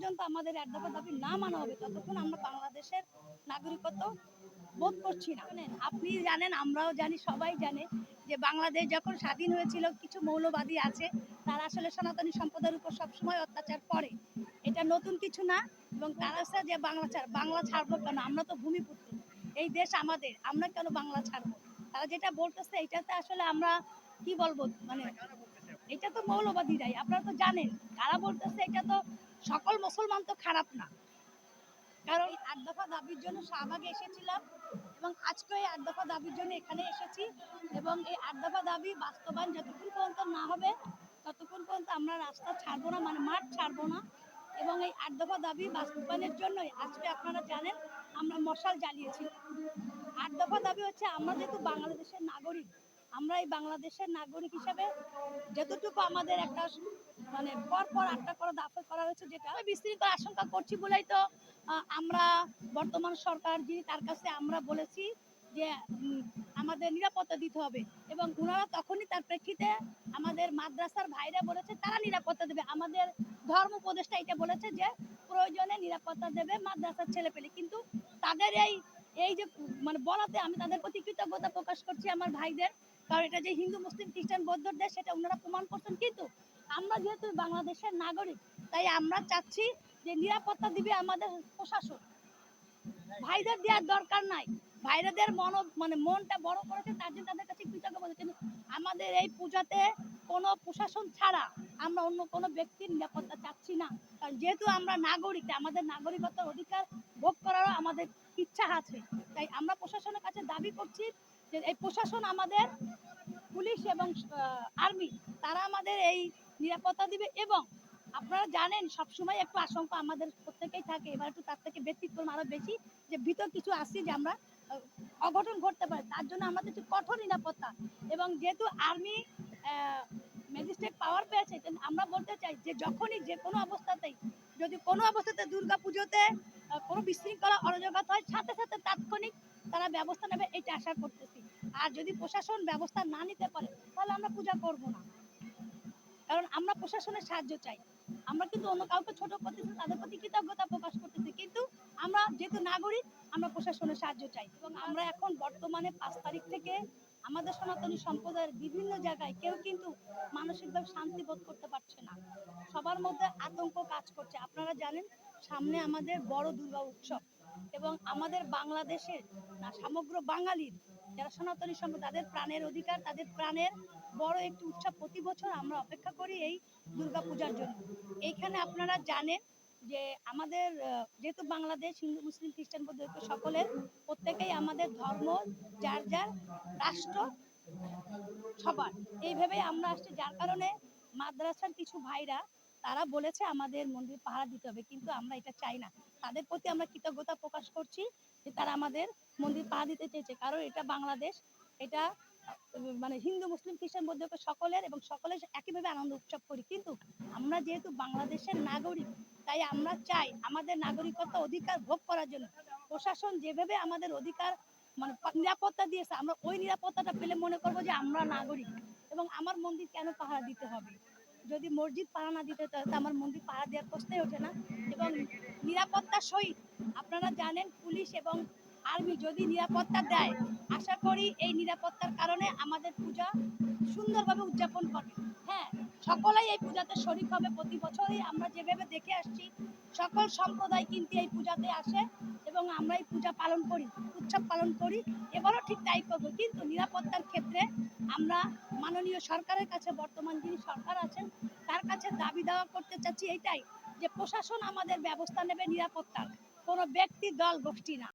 পর্যন্ত আমাদের এক দফা দাবি না মানা হবে, ততক্ষণ আমরা বাংলাদেশের নাগরিকত্ব বোধ করছি না। আপনি জানেন, আমরাও জানি, সবাই জানে যে বাংলাদেশ যখন স্বাধীন হয়েছিল, কিছু মৌলবাদী আছে, তারা আসলে সনাতনী সম্প্রদায়ের উপর সবসময় অত্যাচার করে। এটা নতুন কিছু না, এবং তারা যে বাংলা ছাড়, বাংলা ছাড়বো কেন? আমরা তো ভূমিপুত্র। এই দেশ আমাদের, আমরা কেন বাংলা ছাড়বো? তারা যেটা বলতেছে, এটাতে আসলে আমরা কি বলব? মানে এটা তো মৌলবাদীরাই, আপনারা তো জানেন। কারা বলতেছে, এটা তো সকল মুসলমান তো খারাপ না। কারণ আট দফা দাবির জন্য শাহবাগে এসেছিলাম এবং আজকে এই আট দফা দাবির জন্য এখানে এসেছি এবং এই আট দফা দাবি বাস্তবায়ন যতক্ষণ পর্যন্ত না হবে, ততক্ষণ পর্যন্ত আমরা রাস্তা ছাড়বো না মানে মাঠ ছাড়বো না এবং এই আট দফা দাবি বাস্তবায়নের জন্যই আজকে আপনারা জানেন আমরা মশাল জ্বালিয়েছি। আট দফা দাবি হচ্ছে আমরা যেহেতু বাংলাদেশের নাগরিক আমরা এই বাংলাদেশের নাগরিক হিসেবে যতটুকু আমাদের একটা মানে পর পর আটটা করে দাফে করা হয়েছে যেটা বিস্তৃত আশঙ্কা করছি বলেই তো আমরা বর্তমান সরকার যিনি তার কাছে আমরা বলেছি যে আমাদের নিরাপত্তা দিতে হবে এবং ওনারা তখনই তার প্রেক্ষিতে আমাদের মাদ্রাসার ভাইরা বলেছে তারা নিরাপত্তা দেবে। আমাদের ধর্ম উপদেষ্টা এটা বলেছে যে, প্রয়োজনে নিরাপত্তা দেবে মাদ্রাসার ছেলে পেলে কিন্তু তাদের এই এই যে মানে বলাতে আমি তাদের প্রতি কৃতজ্ঞতা প্রকাশ করছি আমার ভাইদের। কারণ এটা যে হিন্দু, মুসলিম, খ্রিস্টান বৌদ্ধর দেশ সেটা ওনারা প্রমাণ করছেন। কিন্তু আমরা যেহেতু বাংলাদেশের নাগরিক, তাই আমরা চাচ্ছি যে নিরাপত্তা দিবে আমাদের প্রশাসন। ভাইদের দেওয়ার দরকার নাই। ভাইরাদের মন মানে মনটা বড় করেছে, তার জন্য তাদের কাছে কৃতজ্ঞ বলে কিন্তু আমাদের এই পূজাতে কোনো প্রশাসন ছাড়া আমরা অন্য কোনো ব্যক্তির নিরাপত্তা চাচ্ছি না। কারণ যেহেতু আমরা নাগরিক আমাদের নাগরিকত্বের অধিকার ভোগ করারও আমাদের ইচ্ছা আছে। তাই আমরা প্রশাসনের কাছে দাবি করছি যে এই প্রশাসন আমাদের পুলিশ এবং আর্মি, তারা আমাদের এই নিরাপত্তা দিবে এবং আপনারা জানেন সবসময় একটু আশঙ্কা আমাদের প্রত্যেকেই থাকে, এবার একটু তার থেকে ব্যক্তিক্রম আরও বেশি যে ভিতর কিছু আসছে যে আমরা অঘটন ঘটতে পারে, তার জন্য আমাদের একটু কঠোর নিরাপত্তা এবং যেহেতু আর্মি ম্যাজিস্ট্রেট পাওয়ার পেয়েছে আমরা বলতে চাই যে যখনই যে কোনো অবস্থাতেই, যদি কোনো অবস্থাতে দুর্গা পুজোতে কোনো বিশৃঙ্খলা, অরাজকতা হয়, সাথে সাথে তাৎক্ষণিক তারা ব্যবস্থা নেবে এটা আশা করতেছি। আর যদি প্রশাসন ব্যবস্থা না নিতে পারে, তাহলে আমরা পূজা করব না। কারণ আমরা প্রশাসনের সাহায্য চাই। আমরা কিন্তু অন্য কাউকে ছোট করতেছি তাদের প্রতি কৃতজ্ঞতা প্রকাশ করতেছি। কিন্তু আমরা যেহেতু নাগরিক, আমরা প্রশাসনের সাহায্য চাই। এবং আমরা এখন বর্তমানে পাঁচ তারিখ থেকে আমাদের সনাতনী সম্প্রদায়ের বিভিন্ন জায়গায় কেউ কিন্তু মানসিকভাবে শান্তি বোধ করতে পারছে না। সবার মধ্যে আতঙ্ক কাজ করছে। আপনারা জানেন, সামনে আমাদের বড় দুর্গা উৎসব। এবং আমাদের বাংলাদেশের না, সমগ্র বাঙালির, যারা সনাতনী সম্প্রদায় তাদের প্রাণের অধিকার, তাদের প্রাণের বড় একটি উৎসব প্রতি বছর আমরা অপেক্ষা করি এই দুর্গা পূজার জন্য। এইখানে আপনারা জানেন যে আমাদের যেহেতু বাংলাদেশ হিন্দু, মুসলিম, খ্রিস্টান, বৌদ্ধ সকলের প্রত্যেকেই আমাদের ধর্ম, যার যার রাষ্ট্র সবার। এইভাবে আমরা আসছি, যার কারণে মাদ্রাসার কিছু ভাইরা তারা বলেছে আমাদের মন্দির পাহারা দিতে হবে, কিন্তু আমরা এটা চাই না। তাদের প্রতি আমরা কৃতজ্ঞতা প্রকাশ করছি যে তারা আমাদের মন্দির পাহারা দিতে চেয়েছে, কারণ এটা বাংলাদেশ, এটা মানে হিন্দু, মুসলিম, খ্রিস্টান, বৌদ্ধ সকলের এবং সকলের একইভাবে আনন্দ উৎসব করি। কিন্তু আমরা যেহেতু বাংলাদেশের নাগরিক, তাই আমরা চাই আমাদের নাগরিকত্ব অধিকার ভোগ করার জন্য। প্রশাসন যেভাবে আমাদের অধিকার মানে নিরাপত্তা দিয়েছে, আমরা ওই নিরাপত্তাটা পেলে মনে করব যে আমরা নাগরিক এবং আমার মন্দির কেন পাহারা দিতে হবে? যদি মসজিদ পাড়া না দিতে তাহলে আমার মন্দির পাড়া দেওয়ার প্রশ্নই ওঠে না। এবং নিরাপত্তার সহিত আপনারা জানেন পুলিশ এবং আর্মি যদি নিরাপত্তা দেয়, আশা করি এই নিরাপত্তার কারণে আমাদের পূজা সুন্দরভাবে উদযাপন করবে হ্যাঁ সকলেই এই পূজাতে শরিক হবে। প্রতি বছরই আমরা যেভাবে দেখে আসছি, সকল সম্প্রদায় কিন্তু এই পূজাতে আসে এবং আমরা এই পূজা পালন করি, উৎসব পালন করি, এবারও ঠিক তাই করব। কিন্তু নিরাপত্তার ক্ষেত্রে আমরা মাননীয় সরকারের কাছে, বর্তমান যিনি সরকার আছেন, তার কাছে দাবি দাওয়া করতে চাচ্ছি এইটাই যে প্রশাসন আমাদের ব্যবস্থা নেবে নিরাপত্তার। কোনো ব্যক্তি দল গোষ্ঠী না।